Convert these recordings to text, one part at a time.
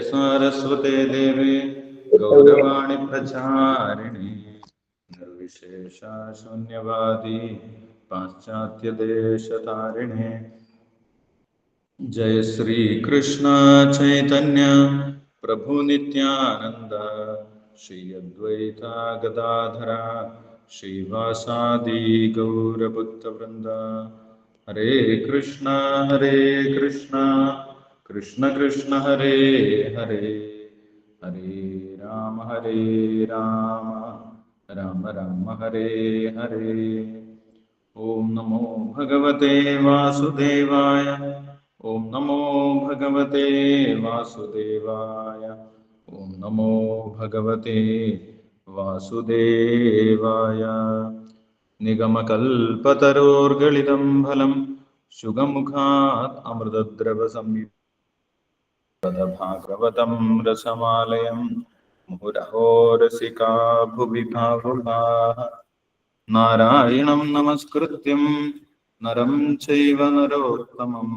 सारस्वते देवे, गौरवाणि प्रचारिणि निर्विशेषा शून्यवादी पाश्चात्यदेशतारिणे। जय श्री कृष्ण चैतन्य, प्रभु नित्यानंद श्री अद्वैता गदाधरा श्रीवासादि गौरभक्तवृंद हरे कृष्ण हरे कृष्ण। कृष्ण कृष्ण हरे हरे हरे राम हरे राम राम राम, हरे हरे। ॐ नमो भगवते वासुदेवाय ॐ नमो भगवते वासुदेवाय ॐ नमो भगवते वासुदेवाय। निगमकल्पतरोर्गलितं फलं शुगमुखात् अमृतद्रवसंयुतभागवतं रसमालयं मुहुरहो रसिका भुवि भावुकाः नारायणं नमस्कृत्यं नरं चैव नरोत्तमं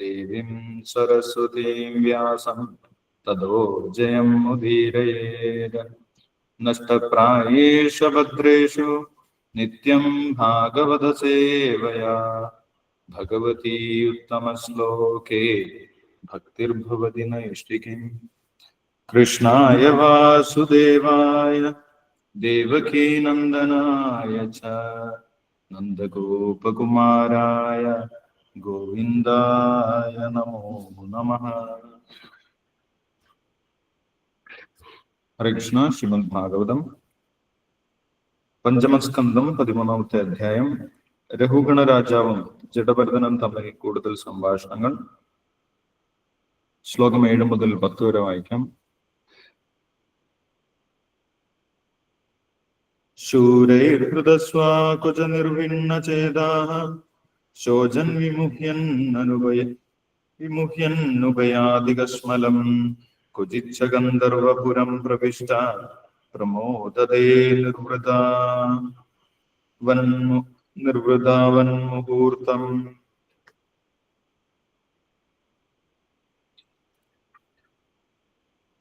देवीं सरस्वतीं व्यासं तदो जयं मुदीरयेत् नष्टप्रायेषु भद्रेषु नित्यं भागवतसेवया भगवती उत्तमश्लोके ഭക്തിർഭവതി നൈഷ്ഠികം കൃഷ്ണായ വാസുദേവായ ദേവകീനന്ദനായ ച നന്ദഗോപകുമാരായ ഗോവിന്ദായ നമോ നമ ഹരേ കൃഷ്ണ ശ്രീമദ് ഭാഗവതം പഞ്ചമസ്കന്ധം പതിമൂന്നാമത്തെ അധ്യായം രഘുഗണ രാജാവും ജഡഭരതനും തമ്മിൽ കൂടുതൽ സംഭാഷണങ്ങൾ. ശ്ലോകം ഏഴ് മുതൽ പത്ത് വരെ വായിക്കാം. ശൂരൈർഹൃതസ്വാകുചനിർഭിന്നചേതാः ശോചൻ വിമുഹ്യന്നുപയ വിമുഹ്യന്നുപയാദികശ്മലം കുചിച്ച ഗന്ധർവപുരം പ്രവിഷ്ട പ്രമോദതേ നിർവൃതാ വന്മു നിർവൃതാവന്മുഹൂർത്തം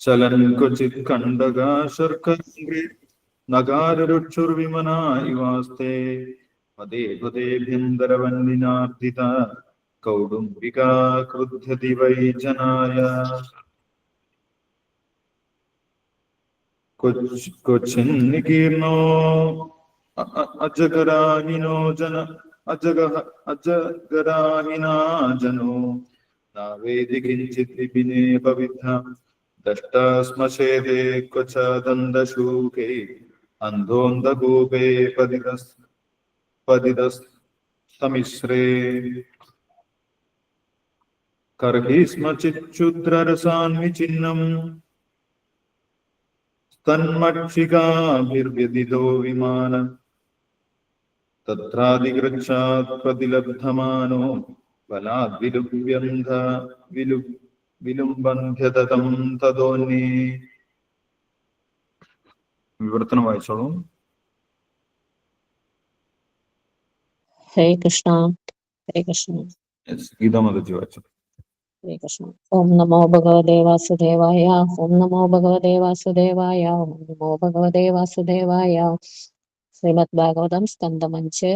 ചലൻ ക്വചിത് കണ്ടകാ ശർക്കരേ നഗാരരുക്ഷുർവിമന ഇവാസ്തേ പദേ പദേഭ്യന്തരവന്ദിനാർദിത കൗടുംബികാ ക്രുദ്ധ്യതി വൈ ജനായ क्वचिन्निकीर्णो अजगराहिनो जन अजगः अजगराहिना जनो नावेदि किञ्चित् विपिने पविद्ध दष्टास्मशेदे क्वच दन्दशूके अन्धोन्दकूपे पतितस् पतितस्तमिश्रे कर्हि स्म चिच्छुद्ररसान्विचिह्नम् तन्मक्षिकाभिर्व्यदितो विमान तत्राधिगृच्छात् प्रतिलब्धमानो बलाद्विलुप्यन्ध विलु വിലുംബന്ധ്യതം തതോന്യേ വിവർത്തനം വായിച്ചോളൂ. ഹേ കൃഷ്ണ. ഹേ കൃഷ്ണ. ഗീതാമതജി കൃഷ്ണ. ഓം നമോ ഭഗവതേ വാസുദേവായ. ഓം നമോ ഭഗവതേ വാസുദേവായ. ഓം നമോ ഭഗവതേ വാസുദേവായ. ശ്രീമദ് ഭാഗവതം സ്കന്ധം അഞ്ച്.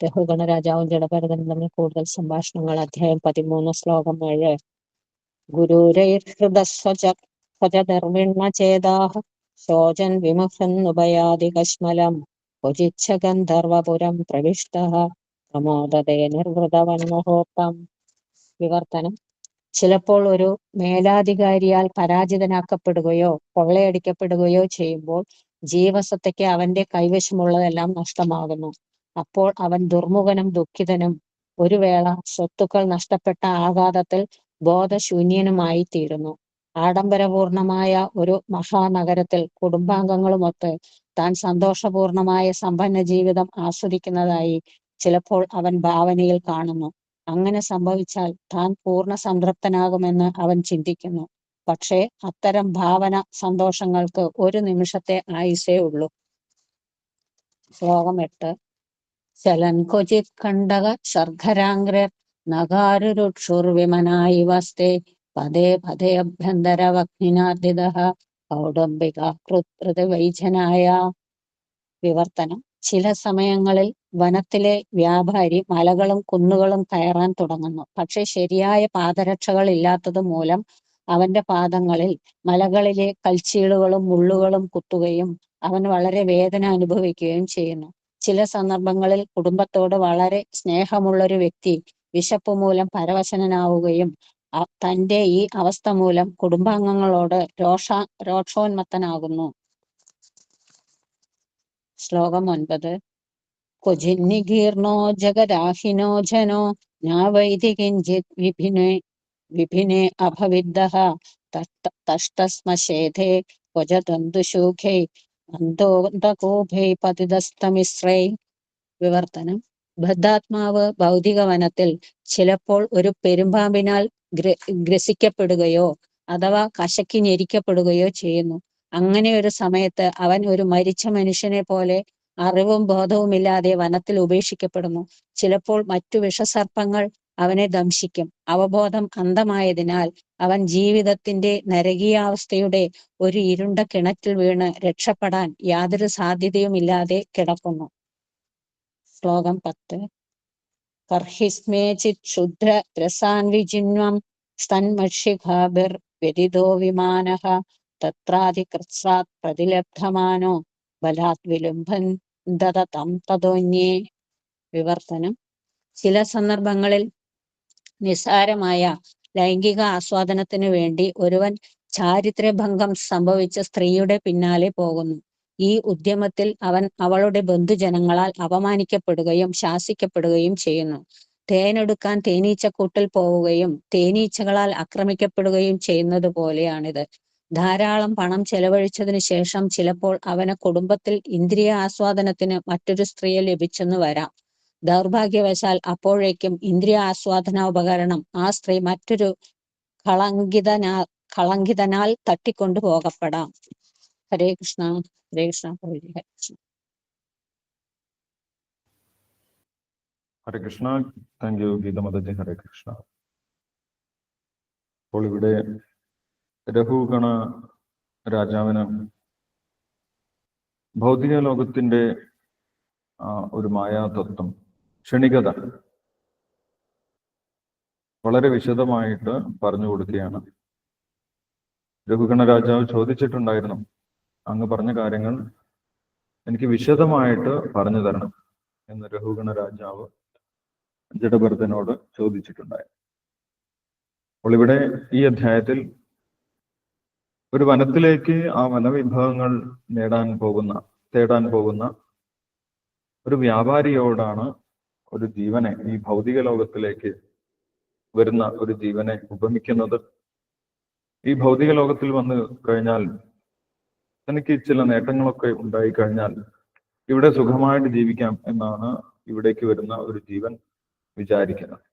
രഘുഗണ രാജാവും ജഡഭരതനും തമ്മിൽ കൂടുതൽ സംഭാഷണങ്ങൾ. അധ്യായം പതിമൂന്ന് ശ്ലോകം ഏഴ്. ഗുരുരൈർഹൃദസ്വച ചേതാഹ ശോചൻ വിമുഖന്നുഭയാദികശ്മലം ക്വചിച്ഛ ഗന്ധർവപുരം പ്രവിഷ്ട പ്രമോദതേ നിർവൃതവന്മുഹൂർത്തം വിവർത്തനം. ചിലപ്പോൾ ഒരു മേലാധികാരിയാൽ പരാജിതനാക്കപ്പെടുകയോ കൊള്ളയടിക്കപ്പെടുകയോ ചെയ്യുമ്പോൾ ജീവസത്തയ്ക്ക് അവന്റെ കൈവശമുള്ളതെല്ലാം നഷ്ടമാകുന്നു. അപ്പോൾ അവൻ ദുർമുഖനും ദുഃഖിതനും. ഒരു വേള സ്വത്തുക്കൾ നഷ്ടപ്പെട്ട ആഘാതത്തിൽ ബോധശൂന്യനുമായി തീരുന്നു ആഡംബരപൂർണമായ ഒരു മഹാനഗരത്തിൽ കുടുംബാംഗങ്ങളുമൊത്ത് താൻ സന്തോഷപൂർണമായ സമ്പന്ന ജീവിതം ആസ്വദിക്കുന്നതായി ചിലപ്പോൾ അവൻ ഭാവനയിൽ കാണുന്നു. അങ്ങനെ സംഭവിച്ചാൽ താൻ പൂർണ സംതൃപ്തനാകുമെന്ന് അവൻ ചിന്തിക്കുന്നു. പക്ഷേ അത്തരം ഭാവന സന്തോഷങ്ങൾക്ക് ഒരു നിമിഷത്തെ ആയുസേ ഉള്ളൂ. ശ്ലോകം എട്ട്. ചലൻ കൊചിത് കണ്ടക ശർഖരാംഗ്ര നഗാരുരുക്ഷുർവിമനായി വസ്തേ പദേ പദേ അഭ്യന്തരവഗ്നിനാർദിതഃ കൗടംബിക വൈജനായ വിവർത്തനം. ചില സമയങ്ങളിൽ വനത്തിലെ വ്യാപാരി മലകളും കുന്നുകളും കയറാൻ തുടങ്ങുന്നു. പക്ഷെ ശരിയായ പാദരക്ഷകൾ ഇല്ലാത്തത് മൂലം അവന്റെ പാദങ്ങളിൽ മലകളിലെ കൽച്ചീളുകളും മുള്ളുകളും കുത്തുകയും അവൻ വളരെ വേദന അനുഭവിക്കുകയും ചെയ്യുന്നു. ചില സന്ദർഭങ്ങളിൽ കുടുംബത്തോട് വളരെ സ്നേഹമുള്ളൊരു വ്യക്തി വിശപ്പ് മൂലം പരവശനാവുകയും തന്റെ ഈ അവസ്ഥ മൂലം കുടുംബാംഗങ്ങളോട് രോഷ രോഷോന്മത്തനാകുന്നു. ശ്ലോകം ഒൻപത്. കൊജിന്നിഗീർണോ ജഗരാഹിനോ ജനോ നാവൈതി കിഞ്ചിത് പതിതസ്തമിശ്രൈ. വിവർത്തനം. ബദ്ധാത്മാവ് ഭൗതിക വനത്തിൽ ചിലപ്പോൾ ഒരു പെരുമ്പാമ്പിനാൽ ഗ്ര ഗ്രസിക്കപ്പെടുകയോ അഥവാ കശക്കി ഞെരിക്കപ്പെടുകയോ ചെയ്യുന്നു. അങ്ങനെ ഒരു സമയത്ത് അവൻ ഒരു മരിച്ച മനുഷ്യനെ പോലെ അറിവും ബോധവുമില്ലാതെ വനത്തിൽ ഉപേക്ഷിക്കപ്പെടുന്നു. ചിലപ്പോൾ മറ്റു വിഷസർപ്പങ്ങൾ അവനെ ദംശിക്കും. അവബോധം അന്ധമായതിനാൽ അവൻ ജീവിതത്തിന്റെ നരകീയാവസ്ഥയുടെ ഒരു ഇരുണ്ട കിണറ്റിൽ വീണ് രക്ഷപ്പെടാൻ യാതൊരു സാധ്യതയുമില്ലാതെ കിടക്കുന്നു. ശ്ലോകം പത്ത്. കർഹിസ്മേചിത് ക്ഷുദ്ര രസാൻവിജിന്വം സ്തന്മക്ഷിഖാഭിർ വ്യതിതോ വിമാന തത്രാധികൃത്സാത് പ്രതിലബ്ധമാനോ ബലാത് വിലുംബൻ തം തതോന്യേ വിവർത്തനം. ചില സന്ദർഭങ്ങളിൽ നിസാരമായ ലൈംഗിക ആസ്വാദനത്തിനു വേണ്ടി ഒരുവൻ ചാരിത്രഭംഗം സംഭവിച്ച സ്ത്രീയുടെ പിന്നാലെ പോകുന്നു. ഈ ഉദ്യമത്തിൽ അവൻ അവളുടെ ബന്ധുജനങ്ങളാൽ അപമാനിക്കപ്പെടുകയും ശാസിക്കപ്പെടുകയും ചെയ്യുന്നു. തേനെടുക്കാൻ തേനീച്ചക്കൂട്ടിൽ പോവുകയും തേനീച്ചകളാൽ ആക്രമിക്കപ്പെടുകയും ചെയ്യുന്നത് പോലെയാണിത്. ധാരാളം പണം ചെലവഴിച്ചതിനു ശേഷം ചിലപ്പോൾ അവന് കുടുംബത്തിൽ ഇന്ദ്രിയ ആസ്വാദനത്തിന് മറ്റൊരു സ്ത്രീയെ ലഭിച്ചെന്ന് വരാം. ദൗർഭാഗ്യവശാൽ അപ്പോഴേക്കും ഇന്ദ്രിയ ആസ്വാദന ഉപകരണം ആ സ്ത്രീ മറ്റൊരു കളങ്കിതനാ കളങ്കിതനാൽ തട്ടിക്കൊണ്ടു പോകപ്പെടാം ഹരേ കൃഷ്ണ ഹരേ കൃഷ്ണ ഹരേ കൃഷ്ണ ഹരേ കൃഷ്ണ താങ്ക് യു ഗീതമതജി ഹരേ കൃഷ്ണ അപ്പോൾ ഇവിടെ രഘുഗണ രാജാവിന് ഭൗതിക ലോകത്തിന്റെ ഒരു മായാതത്വം ക്ഷണികത വളരെ വിശദമായിട്ട് പറഞ്ഞു കൊടുക്കുകയാണ്. രഘുഗണ രാജാവ് ചോദിച്ചിട്ടുണ്ടായിരുന്നു അങ്ങ് പറഞ്ഞ കാര്യങ്ങൾ എനിക്ക് വിശദമായിട്ട് പറഞ്ഞു തരണം എന്ന് രഘുഗണ രാജാവ് ജഡഭരതനോട് ചോദിച്ചിട്ടുണ്ടായി. അപ്പോൾ ഇവിടെ ഈ അധ്യായത്തിൽ ഒരു വനത്തിലേക്ക് ആ വനവിഭവങ്ങൾ നേടാൻ പോകുന്ന തേടാൻ പോകുന്ന ഒരു വ്യാപാരിയോടാണ് ഒരു ജീവനെ ഈ ഭൗതിക ലോകത്തിലേക്ക് വരുന്ന ഒരു ജീവനെ ഉപമിക്കുന്നത്. ഈ ഭൗതിക ലോകത്തിൽ വന്നു കഴിഞ്ഞാൽ തനിക്ക് ചില നേട്ടങ്ങളൊക്കെ ഉണ്ടായി കഴിഞ്ഞാൽ ഇവിടെ സുഖമായിട്ട് ജീവിക്കാം എന്നാണ് ഇവിടേക്ക് വരുന്ന ഒരു ജീവൻ വിചാരിക്കുന്നത്.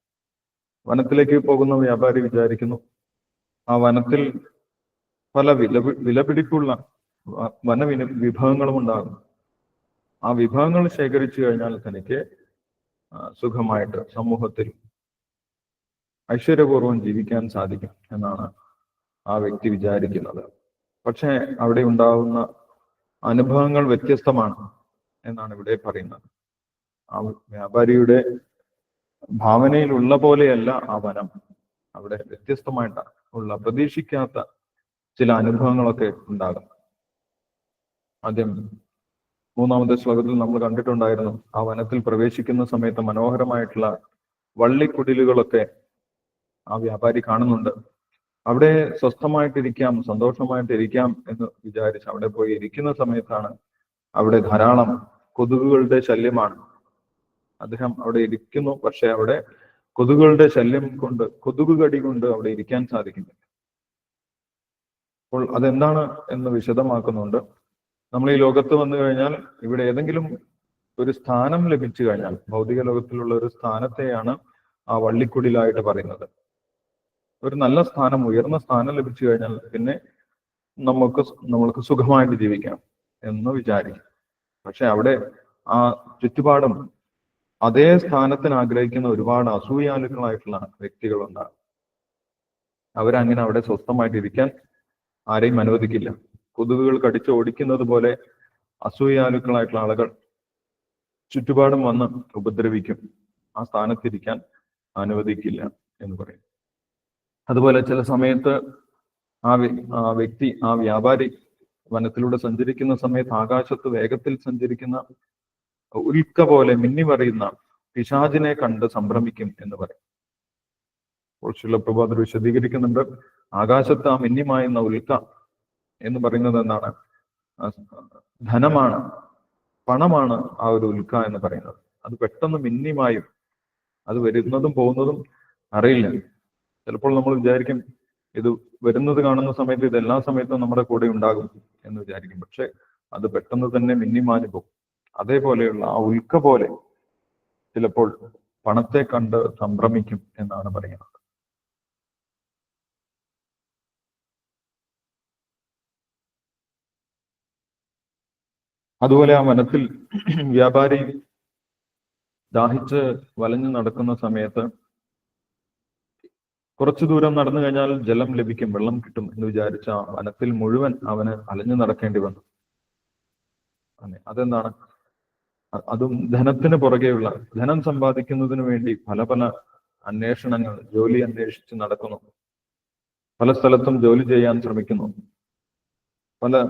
വനത്തിലേക്ക് പോകുന്ന വ്യാപാരി വിചാരിക്കുന്നു. ആ വനത്തിൽ പല വില വിലപിടിപ്പുള്ള വന വിഭവങ്ങളും ഉണ്ടാകും ആ വിഭവങ്ങൾ ശേഖരിച്ചു കഴിഞ്ഞാൽ തനിക്ക് സുഖമായിട്ട് സമൂഹത്തിൽ ഐശ്വര്യപൂർവം ജീവിക്കാൻ സാധിക്കും എന്നാണ് ആ വ്യക്തി വിചാരിക്കുന്നത്. പക്ഷേ അവിടെ ഉണ്ടാവുന്ന അനുഭവങ്ങൾ വ്യത്യസ്തമാണ് എന്നാണ് ഇവിടെ പറയുന്നത്. ആ വ്യാപാരിയുടെ ഭാവനയിലുള്ള പോലെയല്ല ആ വനം. അവിടെ വ്യത്യസ്തമായിട്ട് ഉള്ള പ്രതീക്ഷിക്കാത്ത ചില അനുഭവങ്ങളൊക്കെ ഉണ്ടാകും. ആദ്യം മൂന്നാമത്തെ ശ്ലോകത്തിൽ നമ്മൾ കണ്ടിട്ടുണ്ടായിരുന്നു ആ വനത്തിൽ പ്രവേശിക്കുന്ന സമയത്ത് മനോഹരമായിട്ടുള്ള വള്ളിക്കുടിലുകളൊക്കെ ആ വ്യാപാരി കാണുന്നുണ്ട്. അവിടെ സ്വസ്ഥമായിട്ടിരിക്കാം സന്തോഷമായിട്ടിരിക്കാം എന്ന് വിചാരിച്ച് അവിടെ പോയി ഇരിക്കുന്ന സമയത്താണ് അവിടെ ധാരാളം കൊതുകുകളുടെ ശല്യമാണ്. അദ്ദേഹം അവിടെ ഇരിക്കുന്നു പക്ഷെ അവിടെ കൊതുകുകളുടെ ശല്യം കൊണ്ട് കൊതുക് കടി കൊണ്ട് അവിടെ ഇരിക്കാൻ സാധിക്കുന്നില്ല. അപ്പോൾ അതെന്താണ് എന്ന് വിശദമാക്കുന്നുണ്ട്. നമ്മൾ ഈ ലോകത്ത് വന്നു കഴിഞ്ഞാൽ ഇവിടെ ഏതെങ്കിലും ഒരു സ്ഥാനം ലഭിച്ചു കഴിഞ്ഞാൽ ഭൗതിക ലോകത്തിലുള്ള ഒരു സ്ഥാനത്തെയാണ് ആ വള്ളിക്കുടിലായിട്ട് പറയുന്നത്. ഒരു നല്ല സ്ഥാനം ഉയർന്ന സ്ഥാനം ലഭിച്ചു കഴിഞ്ഞാൽ പിന്നെ നമുക്ക് നമ്മൾക്ക് സുഖമായിട്ട് ജീവിക്കാം എന്ന് വിചാരിക്കും. പക്ഷെ അവിടെ ആ ചുറ്റുപാടും അതേ സ്ഥാനത്തിന് ആഗ്രഹിക്കുന്ന ഒരുപാട് അസൂയാലുക്കളായിട്ടുള്ള വ്യക്തികളുണ്ടാകും. അവരങ്ങനെ അവിടെ സ്വസ്ഥമായിട്ടിരിക്കാൻ ആരെയും അനുവദിക്കില്ല. കൊതുകുകൾ കടിച്ച് ഓടിക്കുന്നത് പോലെ അസൂയാലുക്കളായിട്ടുള്ള ആളുകൾ ചുറ്റുപാടും വന്ന് ഉപദ്രവിക്കും. ആ സ്ഥാനത്തിരിക്കാൻ അനുവദിക്കില്ല എന്ന് പറയും. അതുപോലെ ചില സമയത്ത് ആ വ്യ- ആ വ്യക്തി ആ വ്യാപാരി വനത്തിലൂടെ സഞ്ചരിക്കുന്ന സമയത്ത് ആകാശത്ത് വേഗത്തിൽ സഞ്ചരിക്കുന്ന ഉൽക്ക പോലെ മിന്നി പറയുന്ന പിശാജിനെ കണ്ട് സംഭ്രമിക്കും എന്ന് പറയും. അപ്പോൾ ശിലപ്രഭാതർ വിശദീകരിക്കുന്നുണ്ട്. ആകാശത്ത് ആ മിന്നിമായുന്ന ഉൽക്ക എന്ന് പറയുന്നത് എന്താണ്? ധനമാണ് പണമാണ് ആ ഒരു ഉൽക്ക എന്ന് പറയുന്നത്. അത് പെട്ടെന്ന് മിന്നിമായും അത് വരുന്നതും പോകുന്നതും അറിയില്ല. ചിലപ്പോൾ നമ്മൾ വിചാരിക്കും ഇത് വരുന്നത് കാണുന്ന സമയത്ത് ഇത് എല്ലാ സമയത്തും നമ്മുടെ കൂടെ ഉണ്ടാകും എന്ന് വിചാരിക്കും. പക്ഷെ അത് പെട്ടെന്ന് തന്നെ മിന്നിമാഞ്ഞു പോകും. അതേപോലെയുള്ള ആ ഉൽക്ക പോലെ ചിലപ്പോൾ പണത്തെ കണ്ട് സംഭ്രമിക്കും എന്നാണ് പറയുന്നത്. അതുപോലെ ആ വനത്തിൽ വ്യാപാരി ദാഹിച്ച് വലഞ്ഞു നടക്കുന്ന സമയത്ത് കുറച്ചു ദൂരം നടന്നു കഴിഞ്ഞാൽ ജലം ലഭിക്കും വെള്ളം കിട്ടും എന്ന് വിചാരിച്ച ആ വനത്തിൽ മുഴുവൻ അവന് അലഞ്ഞു നടക്കേണ്ടി വന്നു. അതെ അതെന്താണ്? അതും ധനത്തിന് പുറകെയുള്ള ധനം സമ്പാദിക്കുന്നതിന് വേണ്ടി പല പല അന്വേഷണങ്ങൾ ജോലി അന്വേഷിച്ച് നടക്കുന്നു. പല സ്ഥലത്തും ജോലി ചെയ്യാൻ ശ്രമിക്കുന്നു. പല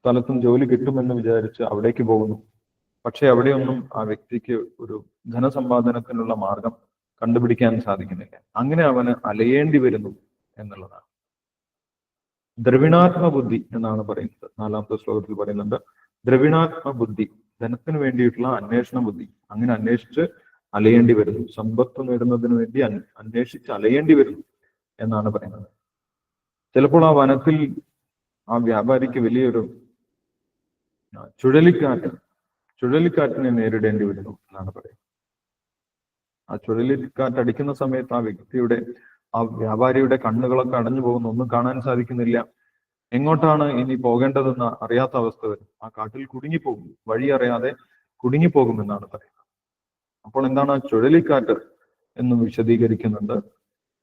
സ്ഥലത്തും ജോലി കിട്ടുമെന്ന് വിചാരിച്ച് അവിടേക്ക് പോകുന്നു. പക്ഷെ അവിടെയൊന്നും ആ വ്യക്തിക്ക് ഒരു ധനസമ്പാദനത്തിനുള്ള മാർഗം കണ്ടുപിടിക്കാൻ സാധിക്കുന്നില്ല. അങ്ങനെ അവന് അലയേണ്ടി വരുന്നു എന്നുള്ളതാണ്. ദ്രവിണാത്മ ബുദ്ധി എന്നാണ് പറയുന്നത്. നാലാമത്തെ ശ്ലോകത്തിൽ പറയുന്നുണ്ട് ദ്രവിണാത്മ ബുദ്ധി ധനത്തിന് വേണ്ടിയിട്ടുള്ള അന്വേഷണ ബുദ്ധി അങ്ങനെ അന്വേഷിച്ച് അലയേണ്ടി വരുന്നു. സമ്പത്ത് നേടുന്നതിന് വേണ്ടി അന്- അന്വേഷിച്ച് അലയേണ്ടി വരുന്നു എന്നാണ് പറയുന്നത്. ചിലപ്പോൾ ആ വനത്തിൽ ആ വ്യാപാരിക്ക് വലിയൊരു ചുഴലിക്കാറ്റ് ചുഴലിക്കാറ്റിനെ നേരിടേണ്ടി വരുന്നു എന്നാണ് പറയുന്നത്. ആ ചുഴലിക്കാറ്റ് അടിക്കുന്ന സമയത്ത് ആ വ്യക്തിയുടെ ആ വ്യാപാരിയുടെ കണ്ണുകളൊക്കെ അടഞ്ഞു പോകുന്നു ഒന്നും കാണാൻ സാധിക്കുന്നില്ല. എങ്ങോട്ടാണ് ഇനി പോകേണ്ടതെന്ന് അറിയാത്ത അവസ്ഥ വരും. ആ കാട്ടിൽ കുടുങ്ങിപ്പോകും. വഴി അറിയാതെ കുടുങ്ങിപ്പോകുമെന്നാണ് പറയുന്നത്. അപ്പോൾ എന്താണ് ആ ചുഴലിക്കാറ്റ് എന്ന് വിശദീകരിക്കുന്നുണ്ട്.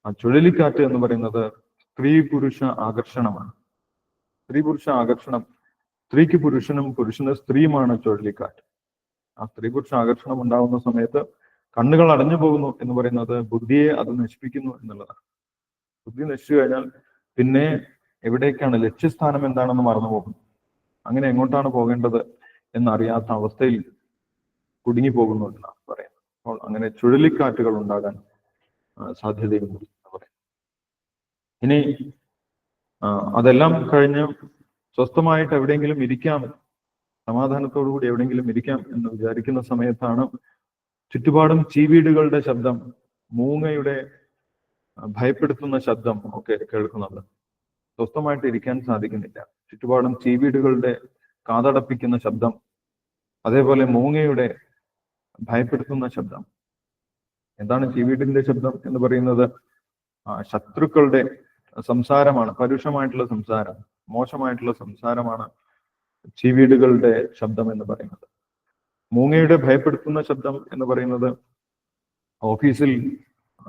ആ ചുഴലിക്കാറ്റ് എന്ന് പറയുന്നത് സ്ത്രീ പുരുഷ ആകർഷണമാണ്. സ്ത്രീ പുരുഷ ആകർഷണം സ്ത്രീക്ക് പുരുഷനും പുരുഷന് സ്ത്രീയുമാണ് ചുഴലിക്കാറ്റ്. ആ സ്ത്രീ പുരുഷ ആകർഷണം ഉണ്ടാകുന്ന സമയത്ത് കണ്ണുകൾ അടഞ്ഞു പോകുന്നു എന്ന് പറയുന്നത് ബുദ്ധിയെ അത് നശിപ്പിക്കുന്നു എന്നുള്ളതാണ്. ബുദ്ധി നശിച്ചു കഴിഞ്ഞാൽ പിന്നെ എവിടേക്കാണ് ലക്ഷ്യസ്ഥാനം എന്താണെന്ന് മറന്നു പോകും. അങ്ങനെ എങ്ങോട്ടാണ് പോകേണ്ടത് എന്നറിയാത്ത അവസ്ഥയിൽ കുടുങ്ങി പോകുന്നു എന്നാണ് പറയുന്നത്. അപ്പോൾ അങ്ങനെ ചുഴലിക്കാറ്റുകൾ ഉണ്ടാകാൻ സാധ്യതയുണ്ട് എന്ന് പറയുന്നത്. ഇനി അതെല്ലാം കഴിഞ്ഞ് സ്വസ്ഥമായിട്ട് എവിടെയെങ്കിലും ഇരിക്കാം. സമാധാനത്തോടു കൂടി എവിടെയെങ്കിലും ഇരിക്കാം എന്ന് വിചാരിക്കുന്ന സമയത്താണ് ചുറ്റുപാടും ചീവീടുകളുടെ ശബ്ദം മൂങ്ങയുടെ ഭയപ്പെടുത്തുന്ന ശബ്ദം ഒക്കെ കേൾക്കുന്നുണ്ട്. സ്വസ്ഥമായിട്ട് ഇരിക്കാൻ സാധിക്കുന്നില്ല. ചുറ്റുപാടും ചീവീടുകളുടെ കാതടപ്പിക്കുന്ന ശബ്ദം അതേപോലെ മൂങ്ങയുടെ ഭയപ്പെടുത്തുന്ന ശബ്ദം. എന്താണ് ചീവീടിന്റെ ശബ്ദം എന്ന് പറയുന്നത്? ശത്രുക്കളുടെ സംസാരമാണ് പരുഷമായിട്ടുള്ള സംസാരം മോശമായിട്ടുള്ള സംസാരമാണ് ചീവീടുകളുടെ ശബ്ദം എന്ന് പറയുന്നത്. മൂങ്ങയുടെ ഭയപ്പെടുത്തുന്ന ശബ്ദം എന്ന് പറയുന്നത് ഓഫീസിൽ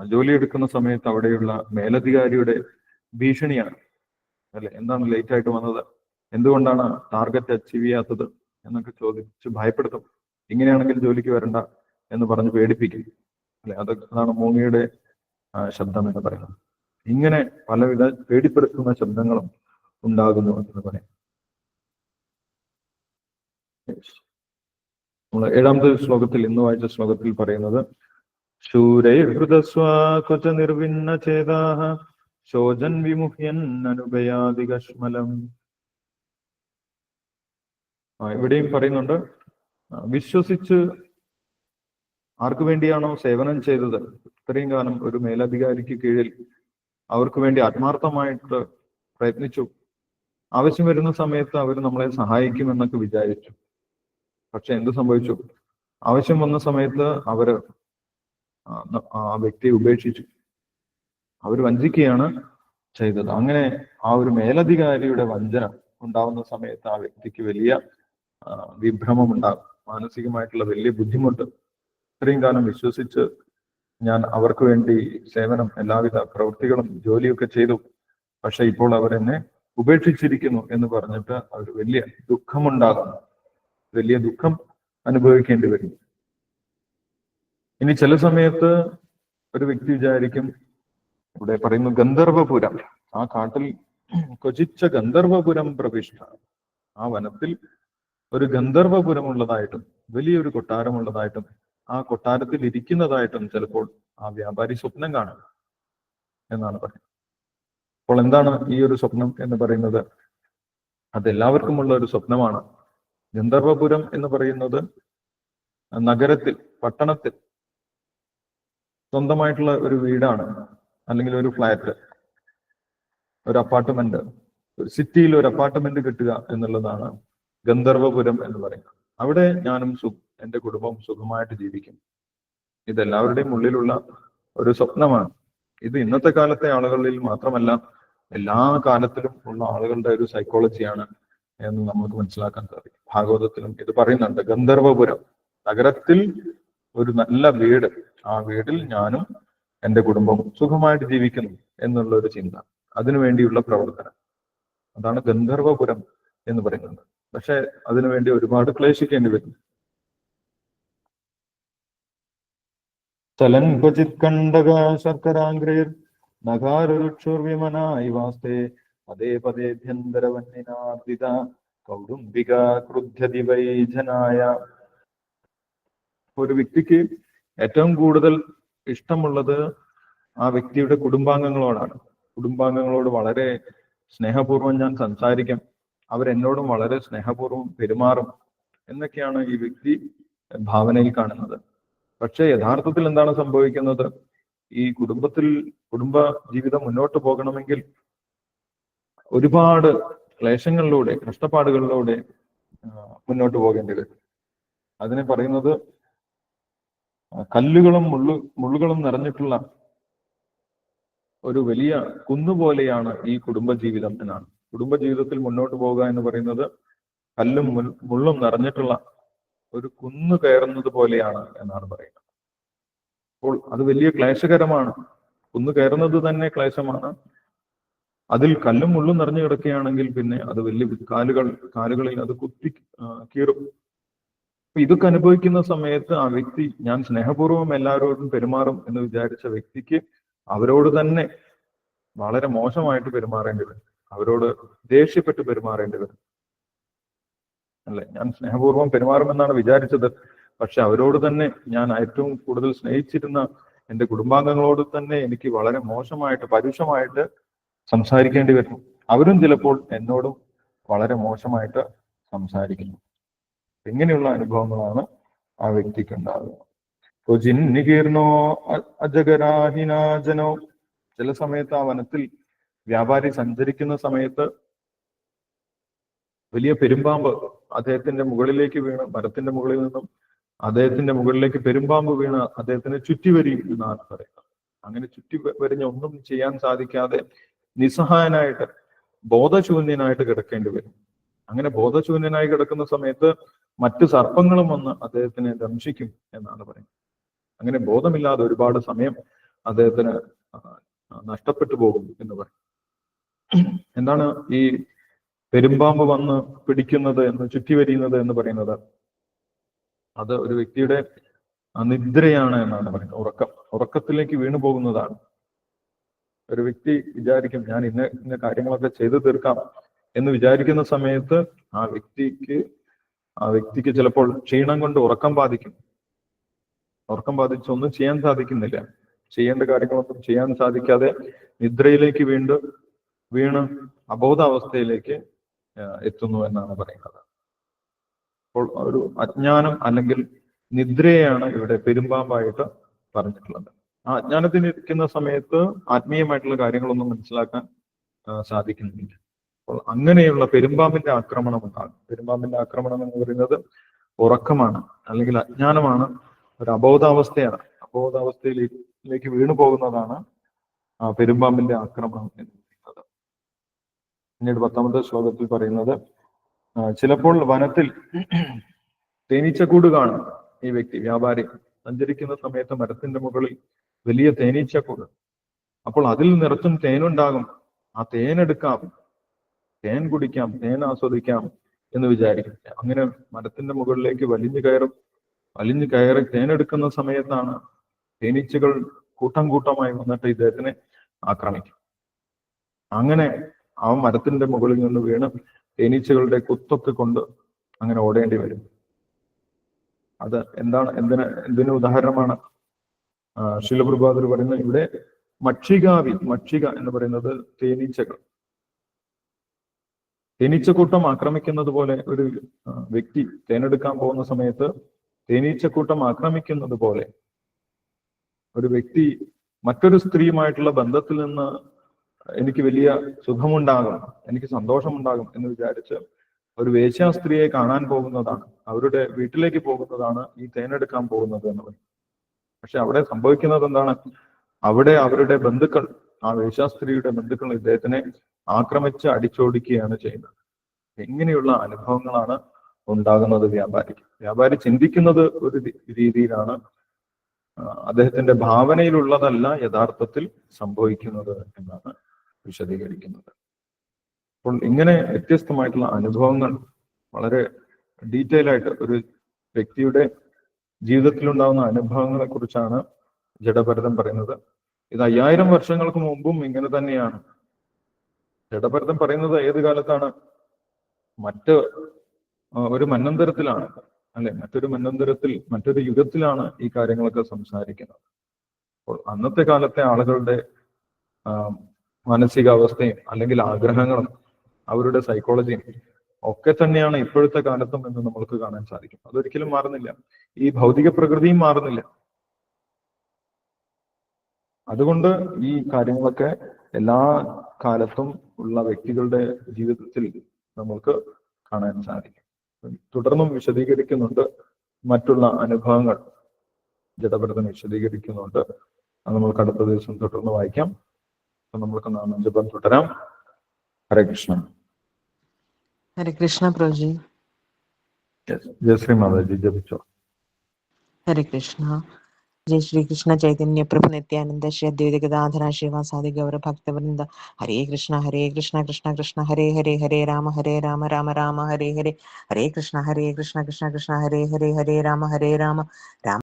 ജോലിയെടുക്കുന്ന സമയത്ത് അവിടെയുള്ള മേലധികാരിയുടെ ഭീഷണിയാണ്. അല്ലെ? എന്താണ് ലേറ്റ് ആയിട്ട് വന്നത്? എന്തുകൊണ്ടാണ് ടാർഗറ്റ് അച്ചീവ് ചെയ്യാത്തത് എന്നൊക്കെ ചോദിച്ച് ഭയപ്പെടുത്തും. ഇങ്ങനെയാണെങ്കിൽ ജോലിക്ക് വരണ്ട എന്ന് പറഞ്ഞ് പേടിപ്പിക്കും. അല്ലെ? അത് അതാണ് മൂങ്ങയുടെ ശബ്ദം എന്ന് പറയുന്നത്. ഇങ്ങനെ പലവിധ പേടിപ്പെടുത്തുന്ന ശബ്ദങ്ങളും ഉണ്ടാകുന്നു എന്ന് പറയാം. നമ്മൾ ഏഴാമത്തെ ശ്ലോകത്തിൽ ഇന്ന് വായിച്ച ശ്ലോകത്തിൽ പറയുന്നത് ശൂരൈർഹൃതസ്വാക്വച നിർവിന്ന ചേതാഹ ശോചൻ വിമുഹ്യൻ ആ ഇവിടെയും പറയുന്നുണ്ട് വിശ്വസിച്ച് ആർക്കു വേണ്ടിയാണോ സേവനം ചെയ്തത്? ഇത്രയും കാലം ഒരു മേലധികാരിക്ക് കീഴിൽ അവർക്ക് വേണ്ടി ആത്മാർത്ഥമായിട്ട് പ്രയത്നിച്ചു. ആവശ്യം വരുന്ന സമയത്ത് അവർ നമ്മളെ സഹായിക്കുമെന്നൊക്കെ വിചാരിച്ചു. പക്ഷെ എന്ത് സംഭവിച്ചു? ആവശ്യം വന്ന സമയത്ത് അവർ ആ വ്യക്തിയെ ഉപേക്ഷിച്ചു. അവർ വഞ്ചിക്കുകയാണ് ചെയ്തത്. അങ്ങനെ ആ ഒരു മേലധികാരിയുടെ വഞ്ചന ഉണ്ടാവുന്ന സമയത്ത് ആ വ്യക്തിക്ക് വലിയ വിഭ്രമം ഉണ്ടാകും മാനസികമായിട്ടുള്ള വലിയ ബുദ്ധിമുട്ട്. ഇത്രയും കാലം വിശ്വസിച്ച് ഞാൻ അവർക്ക് വേണ്ടി സേവനം എല്ലാവിധ പ്രവൃത്തികളും ജോലിയൊക്കെ ചെയ്തു. പക്ഷെ ഇപ്പോൾ അവരെന്നെ ഉപേക്ഷിച്ചിരിക്കുന്നു എന്ന് പറഞ്ഞിട്ട് അവർ വലിയ ദുഃഖമുണ്ടാകുന്നു. വലിയ ദുഃഖം അനുഭവിക്കേണ്ടി വരും. ഇനി ചില സമയത്ത് ഒരു വ്യക്തി വിചാരിക്കും ഇവിടെ പറയുന്നു ഗന്ധർവപുരം ആ കാട്ടിൽ കൊചിച്ച ഗന്ധർവപുരം പ്രവിഷ്ട ആ വനത്തിൽ ഒരു ഗന്ധർവപുരം ഉള്ളതായിട്ടും വലിയൊരു കൊട്ടാരം ഉള്ളതായിട്ടും ആ കൊട്ടാരത്തിൽ ഇരിക്കുന്നതായിട്ടും ചിലപ്പോൾ ആ വ്യാപാരി സ്വപ്നം കാണും എന്നാണ് പറയുന്നത്. അപ്പോൾ എന്താണ് ഈ ഒരു സ്വപ്നം എന്ന് പറയുന്നത്? അതെല്ലാവർക്കുമുള്ള ഒരു സ്വപ്നമാണ്. ഗന്ധർവപുരം എന്ന് പറയുന്നത് നഗരത്തിൽ പട്ടണത്തിൽ സ്വന്തമായിട്ടുള്ള ഒരു വീടാണ് അല്ലെങ്കിൽ ഒരു ഫ്ലാറ്റ് ഒരു അപ്പാർട്ട്മെന്റ് ഒരു സിറ്റിയിൽ ഒരു അപ്പാർട്ട്മെന്റ് കിട്ടുക എന്നുള്ളതാണ് ഗന്ധർവപുരം എന്ന് പറയുന്നത്. അവിടെ ഞാനും സു എന്റെ കുടുംബം സുഖമായിട്ട് ജീവിക്കും. ഇതെല്ലാവരുടെയും ഉള്ളിലുള്ള ഒരു സ്വപ്നമാണ്. ഇത് ഇന്നത്തെ കാലത്തെ ആളുകളിൽ മാത്രമല്ല എല്ലാ കാലത്തിലും ഉള്ള ആളുകളുടെ ഒരു സൈക്കോളജിയാണ് എന്ന് നമുക്ക് മനസ്സിലാക്കാൻ സാധിക്കും. ഭാഗവതത്തിലും ഇത് പറയുന്നുണ്ട് ഗന്ധർവപുരം. നഗരത്തിൽ ഒരു നല്ല വീട്. ആ വീടിൽ ഞാനും എന്റെ കുടുംബവും സുഖമായിട്ട് ജീവിക്കുന്നു എന്നുള്ള ഒരു ചിന്ത അതിനുവേണ്ടിയുള്ള പ്രവർത്തനം. അതാണ് ഗന്ധർവപുരം എന്ന് പറയുന്നത്. പക്ഷെ അതിനുവേണ്ടി ഒരുപാട് ക്ലേശിക്കേണ്ടി വരുന്നു ചലൻ ക്വചിത് കണ്ടക നഗാരുക്ഷുർ നഗാരുക്ഷുർവിമനായി വാസ്തേ പദേ പദേഭ്യന്തരവന്യനാർദിത കൗടുംബിക ക്രുദ്ധ്യതി വൈജനായ ഒരു വ്യക്തിക്ക് ഏറ്റവും കൂടുതൽ ഇഷ്ടമുള്ളത് ആ വ്യക്തിയുടെ കുടുംബാംഗങ്ങളോടാണ്. കുടുംബാംഗങ്ങളോട് വളരെ സ്നേഹപൂർവം ഞാൻ സംസാരിക്കും. അവരെന്നോടും വളരെ സ്നേഹപൂർവം പെരുമാറും എന്നൊക്കെയാണ് ഈ വ്യക്തി ഭാവനയിൽ കാണുന്നത്. പക്ഷെ യഥാർത്ഥത്തിൽ എന്താണ് സംഭവിക്കുന്നത്? ഈ കുടുംബത്തിൽ കുടുംബ ജീവിതം മുന്നോട്ട് പോകണമെങ്കിൽ ഒരുപാട് ക്ലേശങ്ങളിലൂടെ കഷ്ടപ്പാടുകളിലൂടെ മുന്നോട്ട് പോകേണ്ടി വരും. അതിനെ പറയുന്നത് കല്ലുകളും മുള്ളു മുള്ളുകളും നിറഞ്ഞിട്ടുള്ള ഒരു വലിയ കുന്നുപോലെയാണ് ഈ കുടുംബജീവിതം എന്നാണ്. കുടുംബജീവിതത്തിൽ മുന്നോട്ട് പോകുക എന്ന് പറയുന്നത് കല്ലും മുള്ളും നിറഞ്ഞിട്ടുള്ള ഒരു കുന്നു കയറുന്നത് പോലെയാണ് എന്നാണ് പറയുന്നത്. അപ്പോൾ അത് വലിയ ക്ലേശകരമാണ്. കുന്നു കയറുന്നത് തന്നെ ക്ലേശമാണ്. അതിൽ കല്ലും മുള്ളും നിറഞ്ഞു കിടക്കുകയാണെങ്കിൽ പിന്നെ അത് വലിയ കാലുകൾ കാലുകളിൽ അത് കുത്തി കീറും. അപ്പൊ ഇതൊക്കെ അനുഭവിക്കുന്ന സമയത്ത് ആ വ്യക്തി ഞാൻ സ്നേഹപൂർവം എല്ലാവരോടും പെരുമാറും എന്ന് വിചാരിച്ച വ്യക്തിക്ക് അവരോട് തന്നെ വളരെ മോശമായിട്ട് പെരുമാറേണ്ടി വരും അവരോട് ദേഷ്യപ്പെട്ട് പെരുമാറേണ്ടി വരും അല്ലെ? ഞാൻ സ്നേഹപൂർവം പെരുമാറുമെന്നാണ് വിചാരിച്ചത്. പക്ഷെ അവരോട് തന്നെ ഞാൻ ഏറ്റവും കൂടുതൽ സ്നേഹിച്ചിരുന്ന എന്റെ കുടുംബാംഗങ്ങളോട് തന്നെ എനിക്ക് വളരെ മോശമായിട്ട് പരുഷമായിട്ട് സംസാരിക്കേണ്ടി വരുന്നു അവരും ചിലപ്പോൾ എന്നോടും വളരെ മോശമായിട്ട് സംസാരിക്കുന്നു. ഇങ്ങനെയുള്ള അനുഭവങ്ങളാണ് ആ വ്യക്തിക്ക് ഉണ്ടാകുക അജഗരാഹിനാജനോ ചില സമയത്ത് ആ വനത്തിൽ വ്യാപാരി സഞ്ചരിക്കുന്ന സമയത്ത് വലിയ പെരുമ്പാമ്പ് അദ്ദേഹത്തിന്റെ മുകളിലേക്ക് വീണ് മരത്തിന്റെ മുകളിൽ നിന്നും അദ്ദേഹത്തിന്റെ മുകളിലേക്ക് പെരുമ്പാമ്പ് വീണ് അദ്ദേഹത്തിനെ ചുറ്റി വരിയും എന്നാണ് പറയുന്നത്. അങ്ങനെ ചുറ്റി വരിഞ്ഞ ഒന്നും ചെയ്യാൻ സാധിക്കാതെ നിസ്സഹായനായിട്ട് ബോധശൂന്യനായിട്ട് കിടക്കേണ്ടി വരും. അങ്ങനെ ബോധശൂന്യനായി കിടക്കുന്ന സമയത്ത് മറ്റു സർപ്പങ്ങളും വന്ന് അദ്ദേഹത്തിനെ ദംശിക്കും എന്നാണ് പറയുന്നത്. അങ്ങനെ ബോധമില്ലാതെ ഒരുപാട് സമയം അദ്ദേഹത്തിന് നഷ്ടപ്പെട്ടു പോകും എന്ന് പറയും. എന്താണ് ഈ പെരുമ്പാമ്പ് വന്ന് പിടിക്കുന്നത് എന്ന് ചുറ്റി വരിയുന്നത് എന്ന് പറയുന്നത്? അത് ഒരു വ്യക്തിയുടെ നിദ്രയാണ് എന്നാണ് പറയുന്നത്. ഉറക്കം. ഉറക്കത്തിലേക്ക് വീണു പോകുന്നതാണ് ഒരു വ്യക്തി വിചാരിക്കും ഞാൻ ഇന്ന ഇന്ന കാര്യങ്ങളൊക്കെ ചെയ്തു തീർക്കാം എന്ന് വിചാരിക്കുന്ന സമയത്ത് ആ വ്യക്തിക്ക് ആ വ്യക്തിക്ക് ചിലപ്പോൾ ക്ഷീണം കൊണ്ട് ഉറക്കം ബാധിക്കും. ഉറക്കം ബാധിച്ച് ഒന്നും ചെയ്യാൻ സാധിക്കുന്നില്ല. ചെയ്യേണ്ട കാര്യങ്ങളൊന്നും ചെയ്യാൻ സാധിക്കാതെ നിദ്രയിലേക്ക് വീണ്ടും വീണ് അബോധാവസ്ഥയിലേക്ക് എത്തുന്നു എന്നാണ് പറയുന്നത്. അപ്പോൾ ഒരു അജ്ഞാനം അല്ലെങ്കിൽ നിദ്രയാണ് ഇവിടെ പെരുമ്പാമ്പായിട്ട് പറഞ്ഞിട്ടുള്ളത്. ഇരിക്കുന്ന സമയത്ത് ആത്മീയമായിട്ടുള്ള കാര്യങ്ങളൊന്നും മനസ്സിലാക്കാൻ സാധിക്കുന്നില്ല. അപ്പോൾ അങ്ങനെയുള്ള പെരുമ്പാമ്പിന്റെ ആക്രമണം ഉണ്ടാകും. പെരുമ്പാമ്പിന്റെ ആക്രമണം എന്ന് പറയുന്നത് ഉറക്കമാണ് അല്ലെങ്കിൽ അജ്ഞാനമാണ് ഒരു അബോധാവസ്ഥയാണ്. അബോധാവസ്ഥയിലേക്ക് വീണു പോകുന്നതാണ് പെരുമ്പാമ്പിന്റെ ആക്രമണം എന്ന് പറയുന്നത്. പിന്നീട് പത്താമത്തെ ശ്ലോകത്തിൽ പറയുന്നത് ചിലപ്പോൾ വനത്തിൽ തേനീച്ചക്കൂട് കാണും ഈ വ്യക്തി വ്യാപാരി. സഞ്ചരിക്കുന്ന സമയത്ത് മരത്തിന്റെ മുകളിൽ വലിയ തേനീച്ചക്കൂട്. അപ്പോൾ അതിൽ നിറച്ചും തേനുണ്ടാകും. ആ തേനെടുക്കാം. തേൻ കുടിക്കാം. തേൻ ആസ്വദിക്കാം എന്ന് വിചാരിക്കും. അങ്ങനെ മരത്തിന്റെ മുകളിലേക്ക് വലിഞ്ഞു കയറും. വലിഞ്ഞു കയറി തേനെടുക്കുന്ന സമയത്താണ് തേനീച്ചകൾ കൂട്ടം കൂട്ടമായി വന്നിട്ട് ഇദ്ദേഹത്തിനെ ആക്രമിക്കും. അങ്ങനെ ആ മരത്തിന്റെ മുകളിൽ നിന്ന് വീണ് തേനീച്ചകളുടെ കുത്തൊക്കെ കൊണ്ട് അങ്ങനെ ഓടേണ്ടി വരും. അത് എന്താണ്? എന്തിന്? എന്തിനു ഉദാഹരണമാണ്? ശിലപ്രഭാതർ പറയുന്നത് ഇവിടെ മക്ഷികാവി മക്ഷിക എന്ന് പറയുന്നത് തേനീച്ചകൾ. തേനീച്ചക്കൂട്ടം ആക്രമിക്കുന്നത് പോലെ ഒരു വ്യക്തി തേനെടുക്കാൻ പോകുന്ന സമയത്ത് തേനീച്ചക്കൂട്ടം ആക്രമിക്കുന്നത് പോലെ ഒരു വ്യക്തി മറ്റൊരു സ്ത്രീയുമായിട്ടുള്ള ബന്ധത്തിൽ നിന്ന് എനിക്ക് വലിയ സുഖമുണ്ടാകും എനിക്ക് സന്തോഷമുണ്ടാകും എന്ന് വിചാരിച്ച് ഒരു വേശ്യാ സ്ത്രീയെ കാണാൻ പോകുന്നതാണ് അവരുടെ വീട്ടിലേക്ക് പോകുന്നതാണ് ഈ തേനെടുക്കാൻ പോകുന്നത് എന്ന് പറയും പക്ഷെ അവിടെ സംഭവിക്കുന്നത് എന്താണ് അവിടെ അവരുടെ ബന്ധുക്കൾ ആ വേശാസ്ത്രീയുടെ ബന്ധുക്കൾ ഇദ്ദേഹത്തിനെ ആക്രമിച്ച് അടിച്ചോടിക്കുകയാണ് ചെയ്യുന്നത്. എങ്ങനെയുള്ള അനുഭവങ്ങളാണ് ഉണ്ടാകുന്നത് വ്യാപാരിക്ക്. വ്യാപാരി ചിന്തിക്കുന്നത് ഒരു രീതിയിലാണ് അദ്ദേഹത്തിന്റെ ഭാവനയിലുള്ളതല്ല യഥാർത്ഥത്തിൽ സംഭവിക്കുന്നത് എന്നാണ് വിശദീകരിക്കുന്നത്. അപ്പോൾ ഇങ്ങനെ വ്യത്യസ്തമായിട്ടുള്ള അനുഭവങ്ങൾ വളരെ ഡീറ്റെയിൽ ആയിട്ട് ഒരു വ്യക്തിയുടെ ജീവിതത്തിലുണ്ടാകുന്ന അനുഭവങ്ങളെ കുറിച്ചാണ് ജഡഭരതം പറയുന്നത്. ഇത് അയ്യായിരം വർഷങ്ങൾക്ക് മുമ്പും ഇങ്ങനെ തന്നെയാണ്. ജഡഭരതം പറയുന്നത് ഏത് കാലത്താണ്? മറ്റ് ഒരു മന്നന്തരത്തിലാണ്. അല്ലെ? മറ്റൊരു മന്നന്തരത്തിൽ മറ്റൊരു യുഗത്തിലാണ് ഈ കാര്യങ്ങളൊക്കെ സംസാരിക്കുന്നത്. അപ്പോൾ അന്നത്തെ കാലത്തെ ആളുകളുടെ മാനസികാവസ്ഥയും അല്ലെങ്കിൽ ആഗ്രഹങ്ങളും അവരുടെ സൈക്കോളജിയും ഒക്കെ തന്നെയാണ് ഇപ്പോഴത്തെ കാലത്തും എന്ന് നമ്മൾക്ക് കാണാൻ സാധിക്കും. അതൊരിക്കലും മാറുന്നില്ല. ഈ ഭൗതിക പ്രകൃതിയും മാറുന്നില്ല. അതുകൊണ്ട് ഈ കാര്യങ്ങളൊക്കെ എല്ലാ കാലത്തും ഉള്ള വ്യക്തികളുടെ ജീവിതത്തിൽ നമ്മൾക്ക് കാണാൻ സാധിക്കും. തുടർന്നും വിശദീകരിക്കുന്നുണ്ട്. മറ്റുള്ള അനുഭവങ്ങൾ ജഡഭരതൻ വിശദീകരിക്കുന്നുണ്ട്. അത് നമുക്ക് അടുത്ത ദിവസം തുടർന്ന് വായിക്കാം. നമ്മൾക്ക് നാമജപം തുടരാം. ഹരേ കൃഷ്ണ. ഹരേ കൃഷ്ണ പ്രോജി ജയ ശ്രീ മാതാജി. ജപിച്ചോ ഹരേ കൃഷ്ണ. ജയ ശ്രീകൃഷ്ണ ചൈതന്യ പ്രഭു നിത്യാനന്ദ ശ്രീ അദ്വൈത ഗതാധര ഗൗര ഭക്തവൃന്ദ. ഹരേ കൃഷ്ണ ഹരേ കൃഷ്ണ കൃഷ്ണ കൃഷ്ണ ഹരേ ഹരേ ഹരേ രാമ ഹരേ രാമ രാമ രാമ ഹരേ ഹരേ. ഹരേ കൃഷ്ണ ഹരേ കൃഷ്ണ കൃഷ്ണ കൃഷ്ണ ഹരേ ഹരേ ഹരേ രാമ ഹരേ രാമ രാമ.